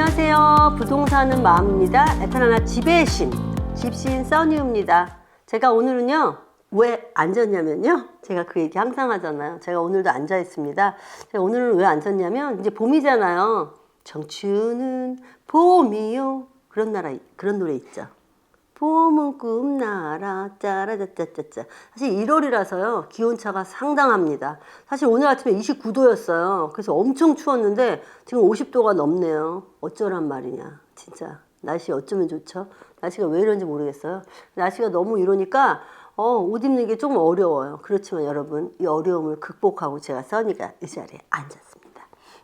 안녕하세요. 부동산은 마음입니다. 에타나나 집의 신, 집신 써니입니다. 제가 오늘은요, 왜 앉았냐면요. 제가 그 얘기 항상 하잖아요. 제가 오늘도 앉아 있습니다. 제가 오늘은 왜 앉았냐면, 이제 봄이잖아요. 청춘은 봄이요. 그런 나라, 그런 노래 있죠. 봄은 꿈나라 짜라짜짜짜짜. 사실 1월이라서요 기온차가 상당합니다. 사실 오늘 아침에 29도였어요. 그래서 엄청 추웠는데 지금 50도가 넘네요. 어쩌란 말이냐. 진짜 날씨 어쩌면 좋죠? 날씨가 왜 이런지 모르겠어요. 날씨가 너무 이러니까 어, 옷 입는 게 좀 어려워요. 그렇지만 여러분 이 어려움을 극복하고 제가 써니가 이 자리에 앉았습니다.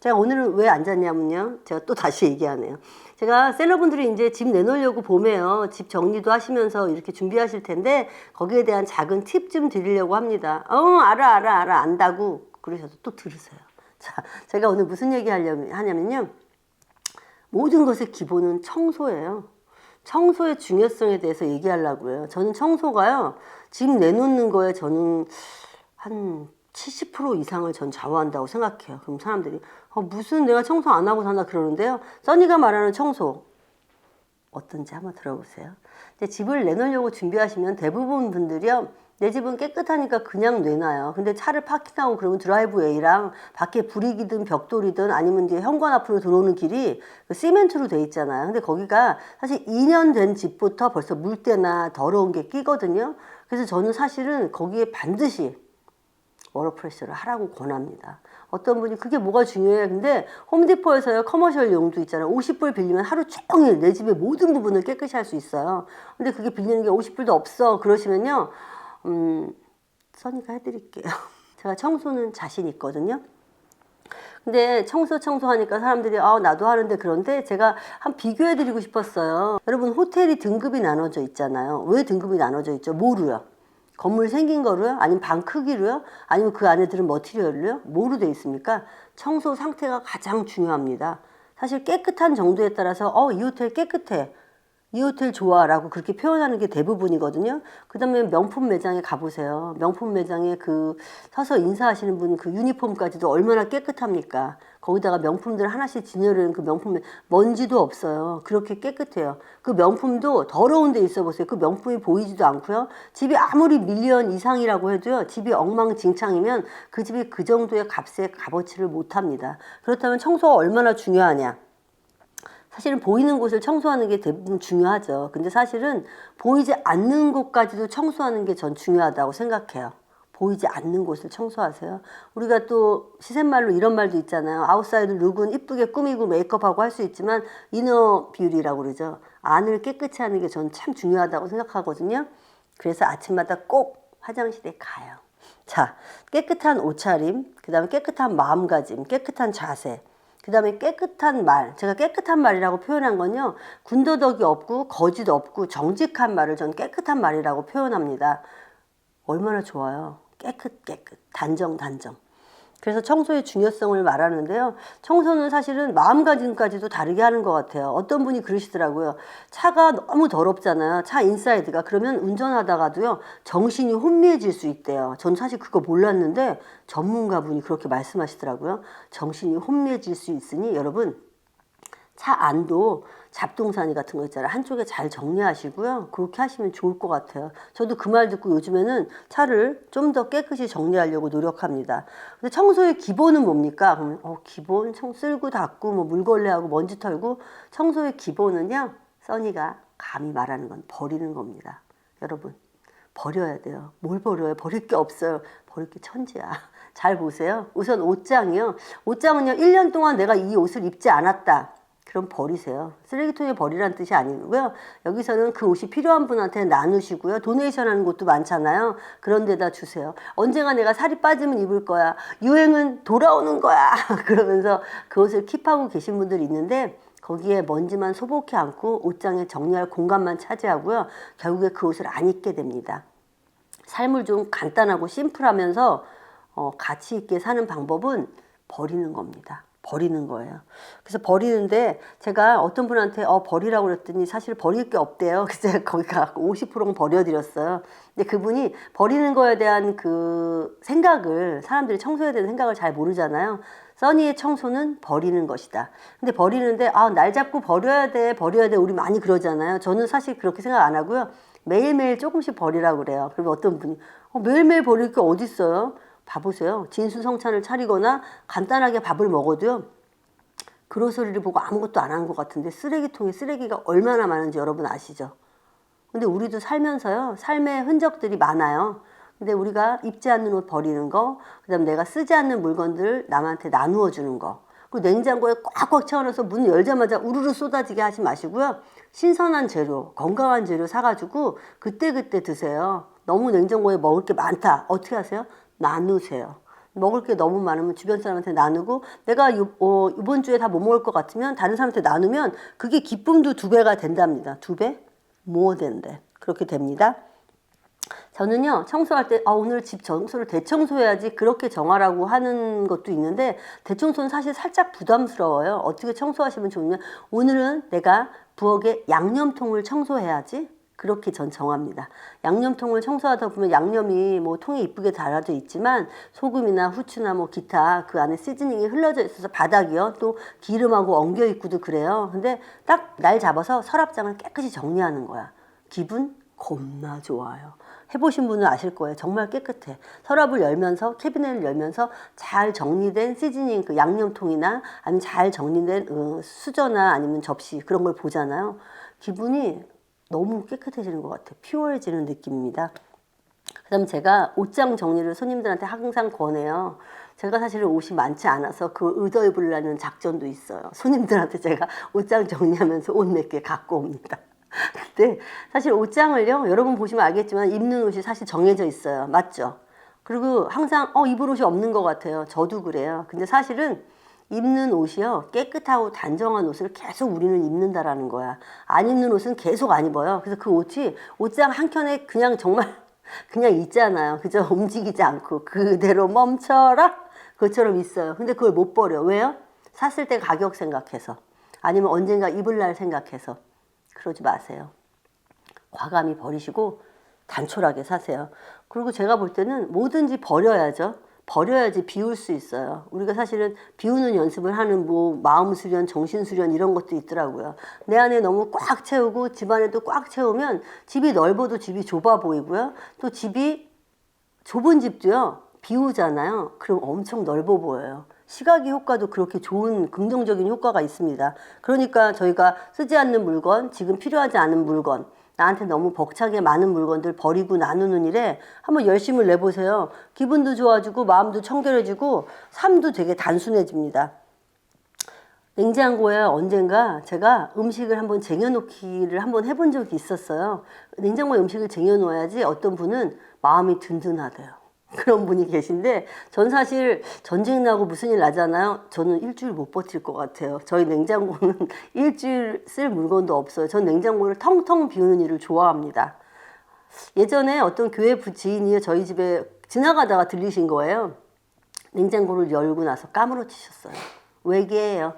제가 오늘은 왜 앉았냐면요. 제가 또 다시 얘기하네요. 제가 셀러분들이 이제 집 내놓으려고 봄에요. 집 정리도 하시면서 이렇게 준비하실 텐데 거기에 대한 작은 팁 좀 드리려고 합니다. 어, 알아, 알아, 알아, 안다고 그러셔서 또 들으세요. 자, 제가 오늘 무슨 얘기 하려면, 하냐면요. 모든 것의 기본은 청소예요. 청소의 중요성에 대해서 얘기하려고 해요. 저는 청소가요. 집 내놓는 거에 저는 한 70% 이상을 전 좌우한다고 생각해요. 그럼 사람들이 어, 무슨 내가 청소 안 하고 산다 그러는데요. 써니가 말하는 청소 어떤지 한번 들어보세요. 이제 집을 내놓으려고 준비하시면 대부분 분들이요. 내 집은 깨끗하니까 그냥 내놔요. 근데 차를 파킹하고 그러면 드라이브웨이랑 밖에 불이기든 벽돌이든 아니면 이제 현관 앞으로 들어오는 길이 그 시멘트로 돼 있잖아요. 근데 거기가 사실 2년 된 집부터 벌써 물때나 더러운 게 끼거든요. 그래서 저는 사실은 거기에 반드시 워터프레시를 하라고 권합니다. 어떤 분이 그게 뭐가 중요해? 근데 홈디포에서요 커머셜 용도 있잖아요. 50불 빌리면 하루 종일 내 집의 모든 부분을 깨끗이 할 수 있어요. 근데 그게 빌리는 게 50불도 없어. 그러시면요, 음, 써니가 해드릴게요. 제가 청소는 자신 있거든요. 근데 청소 청소하니까 사람들이 아 나도 하는데 그런데 제가 한 비교해 드리고 싶었어요. 여러분 호텔이 등급이 나눠져 있잖아요. 왜 등급이 나눠져 있죠? 뭐로요? 건물 생긴 거로요? 아니면 방 크기로요? 아니면 그 안에 들은 머티리얼로요? 뭐로 돼 있습니까? 청소 상태가 가장 중요합니다. 사실 깨끗한 정도에 따라서 어, 이 호텔 깨끗해. 이 호텔 좋아라고 그렇게 표현하는 게 대부분이거든요. 그 다음에 명품 매장에 가보세요. 명품 매장에 그 서서 인사하시는 분 그 유니폼까지도 얼마나 깨끗합니까? 거기다가 명품들 하나씩 진열하는 그 명품 먼지도 없어요. 그렇게 깨끗해요. 그 명품도 더러운 데 있어 보세요. 그 명품이 보이지도 않고요. 집이 아무리 밀리언 이상이라고 해도요. 집이 엉망진창이면 그 집이 그 정도의 값에 값어치를 못 합니다. 그렇다면 청소가 얼마나 중요하냐? 사실은 보이는 곳을 청소하는 게 대부분 중요하죠. 근데 사실은 보이지 않는 곳까지도 청소하는 게 전 중요하다고 생각해요. 보이지 않는 곳을 청소하세요. 우리가 또 시샘말로 이런 말도 있잖아요. 아웃사이드 룩은 이쁘게 꾸미고 메이크업하고 할 수 있지만 이너 뷰리라고 그러죠. 안을 깨끗이 하는 게 전 참 중요하다고 생각하거든요. 그래서 아침마다 꼭 화장실에 가요. 자, 깨끗한 옷차림, 그 다음에 깨끗한 마음가짐, 깨끗한 자세, 그 다음에 깨끗한 말. 제가 깨끗한 말이라고 표현한 건요. 군더더기 없고 거짓 없고 정직한 말을 전 깨끗한 말이라고 표현합니다. 얼마나 좋아요. 깨끗 깨끗. 단정 단정. 그래서 청소의 중요성을 말하는데요. 청소는 사실은 마음가짐까지도 다르게 하는 것 같아요. 어떤 분이 그러시더라고요. 차가 너무 더럽잖아요. 차 인사이드가. 그러면 운전하다가도요. 정신이 혼미해질 수 있대요. 전 사실 그거 몰랐는데 전문가분이 그렇게 말씀하시더라고요. 정신이 혼미해질 수 있으니 여러분 차 안도 잡동사니 같은 거 있잖아요. 한쪽에 잘 정리하시고요. 그렇게 하시면 좋을 것 같아요. 저도 그 말 듣고 요즘에는 차를 좀 더 깨끗이 정리하려고 노력합니다. 근데 청소의 기본은 뭡니까? 그러면 어, 기본 청 쓸고 닦고 뭐 물걸레하고 먼지 털고 청소의 기본은요. 써니가 감히 말하는 건 버리는 겁니다. 여러분 버려야 돼요. 뭘 버려요? 버릴 게 없어요. 버릴 게 천지야. 잘 보세요. 우선 옷장이요. 옷장은요. 1년 동안 내가 이 옷을 입지 않았다. 그럼 버리세요. 쓰레기통에 버리라는 뜻이 아니고요. 여기서는 그 옷이 필요한 분한테 나누시고요. 도네이션 하는 곳도 많잖아요. 그런 데다 주세요. 언젠가 내가 살이 빠지면 입을 거야. 유행은 돌아오는 거야. 그러면서 그 옷을 킵하고 계신 분들이 있는데 거기에 먼지만 소복해 앉고 옷장에 정리할 공간만 차지하고요. 결국에 그 옷을 안 입게 됩니다. 삶을 좀 간단하고 심플하면서 어, 가치 있게 사는 방법은 버리는 겁니다. 버리는 거예요. 그래서 버리는데 제가 어떤 분한테 어 버리라고 그랬더니 사실 버릴 게 없대요. 그래서 제가 거기 가고 50%는 버려드렸어요. 근데 그분이 버리는 거에 대한 그 생각을 사람들이 청소해야 되는 생각을 잘 모르잖아요. 써니의 청소는 버리는 것이다. 근데 버리는데 아, 날 잡고 버려야 돼, 버려야 돼. 우리 많이 그러잖아요. 저는 사실 그렇게 생각 안 하고요. 매일매일 조금씩 버리라고 그래요. 그러면 어떤 분이 어, 매일매일 버릴 게 어디 있어요? 봐보세요. 진수성찬을 차리거나 간단하게 밥을 먹어도요. 그로서리를 보고 아무것도 안 한 것 같은데 쓰레기통에 쓰레기가 얼마나 많은지 여러분 아시죠? 근데 우리도 살면서요, 삶의 흔적들이 많아요. 근데 우리가 입지 않는 옷 버리는 거, 그 다음 내가 쓰지 않는 물건들 남한테 나누어 주는 거, 그리고 냉장고에 꽉꽉 채워넣어서 문 열자마자 우르르 쏟아지게 하지 마시고요. 신선한 재료, 건강한 재료 사가지고 그때그때 드세요. 너무 냉장고에 먹을 게 많다. 어떻게 하세요? 나누세요. 먹을 게 너무 많으면 주변 사람한테 나누고 내가 요, 어, 이번 주에 다 못 먹을 것 같으면 다른 사람한테 나누면 그게 기쁨도 두 배가 된답니다. 두 배? 뭐 된대. 그렇게 됩니다. 저는요 청소할 때 아, 오늘 집 청소를 대청소해야지 그렇게 정하라고 하는 것도 있는데 대청소는 사실 살짝 부담스러워요 어떻게 청소하시면 좋으면 오늘은 내가 부엌에 양념통을 청소해야지 그렇게 전 정합니다 양념통을 청소하다 보면 양념이 뭐 통에 이쁘게 달아져 있지만 소금이나 후추나 뭐 기타 그 안에 시즈닝이 흘러져 있어서 바닥이요 또 기름하고 엉겨 있고도 그래요 근데 딱 날 잡아서 서랍장을 깨끗이 정리하는 거야 기분 겁나 좋아요. 해보신 분은 아실 거예요. 정말 깨끗해. 서랍을 열면서 캐비넷을 열면서 잘 정리된 시즈닝 그 양념통이나 아니면 잘 정리된 어, 수저나 아니면 접시 그런 걸 보잖아요. 기분이 너무 깨끗해지는 것 같아요. 피어해지는 느낌입니다. 그다음 제가 옷장 정리를 손님들한테 항상 권해요. 제가 사실은 옷이 많지 않아서 그 의도 입으려는 작전도 있어요. 손님들한테 제가 옷장 정리하면서 옷 몇 개 갖고 옵니다. 근데 사실 옷장을요, 여러분 보시면 알겠지만 입는 옷이 사실 정해져 있어요. 맞죠? 그리고 항상 어 입을 옷이 없는 것 같아요. 저도 그래요. 근데 사실은 입는 옷이요 깨끗하고 단정한 옷을 계속 우리는 입는다라는 거야. 안 입는 옷은 계속 안 입어요. 그래서 그 옷이 옷장 한 켠에 그냥 정말 그냥 있잖아요. 그죠? 움직이지 않고 그대로 멈춰라. 그처럼 있어요. 근데 그걸 못 버려. 왜요? 샀을 때 가격 생각해서 아니면 언젠가 입을 날 생각해서 그러지 마세요. 과감히 버리시고 단촐하게 사세요. 그리고 제가 볼 때는 뭐든지 버려야죠. 버려야지 비울 수 있어요. 우리가 사실은 비우는 연습을 하는 뭐 마음 수련, 정신 수련 이런 것도 있더라고요. 내 안에 너무 꽉 채우고 집 안에도 꽉 채우면 집이 넓어도 집이 좁아 보이고요. 또 집이 좁은 집도요. 비우잖아요. 그럼 엄청 넓어 보여요. 시각의 효과도 그렇게 좋은 긍정적인 효과가 있습니다. 그러니까 저희가 쓰지 않는 물건, 지금 필요하지 않은 물건, 나한테 너무 벅차게 많은 물건들 버리고 나누는 일에 한번 열심을 내보세요. 기분도 좋아지고 마음도 청결해지고 삶도 되게 단순해집니다. 냉장고에 언젠가 제가 음식을 한번 쟁여놓기를 한번 해본 적이 있었어요. 냉장고에 음식을 쟁여놓아야지 어떤 분은 마음이 든든하대요. 그런 분이 계신데 전 사실 전쟁 나고 무슨 일 나잖아요. 저는 일주일 못 버틸 것 같아요. 저희 냉장고는 일주일 쓸 물건도 없어요. 전 냉장고를 텅텅 비우는 일을 좋아합니다. 예전에 어떤 교회 부- 지인이 저희 집에 지나가다가 들리신 거예요. 냉장고를 열고 나서 까무러치셨어요. 외계예요.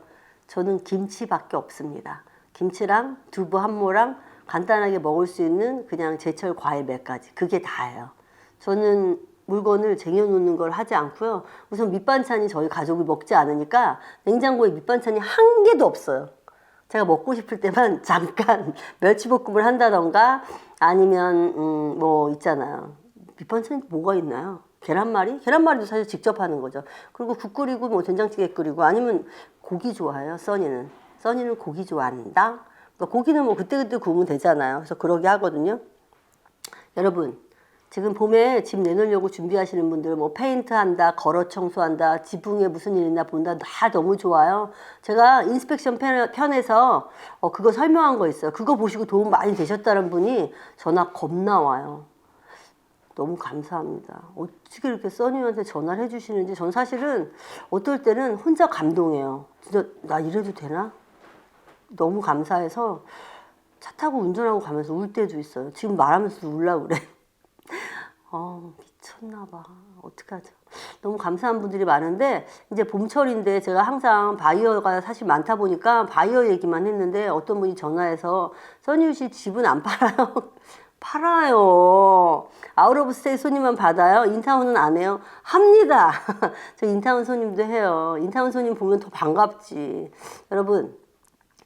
저는 김치밖에 없습니다. 김치랑 두부 한 모랑 간단하게 먹을 수 있는 그냥 제철 과일 몇 가지. 그게 다예요. 저는 물건을 쟁여놓는 걸 하지 않고요. 우선 밑반찬이 저희 가족이 먹지 않으니까 냉장고에 밑반찬이 한 개도 없어요. 제가 먹고 싶을 때만 잠깐 멸치볶음을 한다던가 아니면 음, 뭐 있잖아요. 밑반찬이 뭐가 있나요? 계란말이? 계란말이도 사실 직접 하는 거죠. 그리고 국 끓이고 뭐 된장찌개 끓이고 아니면 고기 좋아해요. 써니는. 써니는 고기 좋아한다. 그러니까 고기는 뭐 그때그때 구우면 되잖아요. 그래서 그러게 하거든요. 여러분 지금 봄에 집 내놓으려고 준비하시는 분들 뭐 페인트 한다, 걸어 청소한다, 지붕에 무슨 일 있나 본다 다 너무 좋아요. 제가 인스펙션 편- 편에서 어, 그거 설명한 거 있어요. 그거 보시고 도움 많이 되셨다는 분이 전화 겁나 와요. 너무 감사합니다. 어떻게 이렇게 써니한테 전화를 해주시는지 전 사실은 어떨 때는 혼자 감동해요. 진짜 나 이래도 되나? 너무 감사해서 차 타고 운전하고 가면서 울 때도 있어요. 지금 말하면서 울려고 그래. 어, 미쳤나 봐. 어떡하죠? 너무 감사한 분들이 많은데 이제 봄철인데 제가 항상 바이어가 사실 많다 보니까 바이어 얘기만 했는데 어떤 분이 전화해서 써니우 씨 집은 안 팔아요? 팔아요. 아웃 오브 스테이 손님만 받아요? 인타운은 안 해요? 합니다. 저 인타운 손님도 해요. 인타운 손님 보면 더 반갑지. 여러분,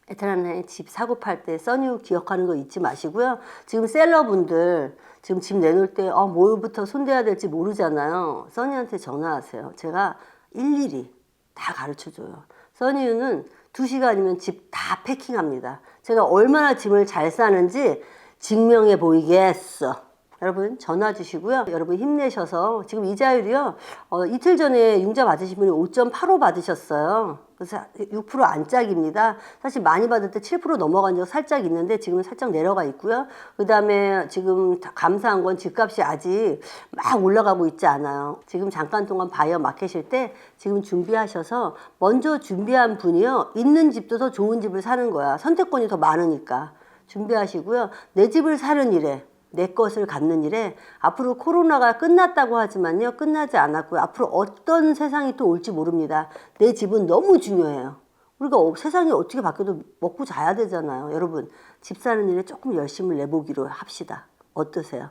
에트라나에 집 사고 팔 때 써니우 기억하는 거 잊지 마시고요. 지금 셀러분들 지금 집 내놓을 때 어, 뭘부터 손대야 될지 모르잖아요. 써니한테 전화하세요. 제가 일일이 다 가르쳐 줘요. 써니우는 두 시간이면 집 다 패킹합니다. 제가 얼마나 짐을 잘 싸는지 증명해 보이겠어. 여러분 전화 주시고요. 여러분 힘내셔서 지금 이자율이요. 어, 이틀 전에 융자 받으신 분이 5.85 받으셨어요. 그래서 6% 안짝입니다. 사실 많이 받을 때 7% 넘어간 적 살짝 있는데 지금은 살짝 내려가 있고요. 그 다음에 지금 다 감사한 건 집값이 아직 막 올라가고 있지 않아요. 지금 잠깐 동안 바이어 마켓일 때 지금 준비하셔서 먼저 준비한 분이요. 있는 집도 더 좋은 집을 사는 거야. 선택권이 더 많으니까. 준비하시고요. 내 집을 사는 일에 내 것을 갖는 일에 앞으로 코로나가 끝났다고 하지만요. 끝나지 않았고요. 앞으로 어떤 세상이 또 올지 모릅니다. 내 집은 너무 중요해요. 우리가 어- 세상이 어떻게 바뀌어도 먹고 자야 되잖아요. 여러분, 집 사는 일에 조금 열심을 내보기로 합시다. 어떠세요?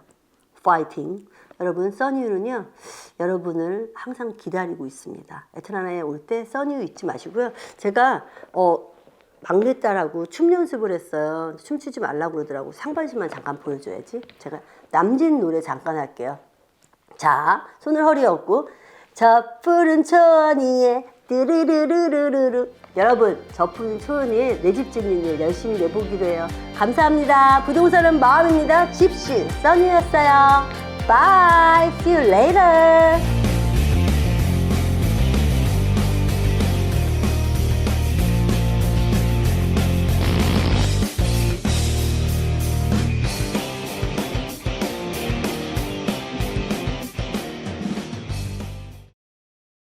파이팅. 여러분, 써니유는요, 여러분을 항상 기다리고 있습니다. 에트라나에 올 때 써니유 잊지 마시고요. 제가, 어, 막내딸하고 춤 연습을 했어요. 춤추지 말라고 그러더라고. 상반신만 잠깐 보여줘야지. 제가 남진 노래 잠깐 할게요. 자, 손을 허리 얹고 저 푸른 초원이에 뚜르르르르르르 여러분, 저 푸른 초원이에 내 집 짓는 일 열심히 내보기로 해요. 감사합니다. 부동산은 마음입니다. 집신 써니였어요. Bye. See you later.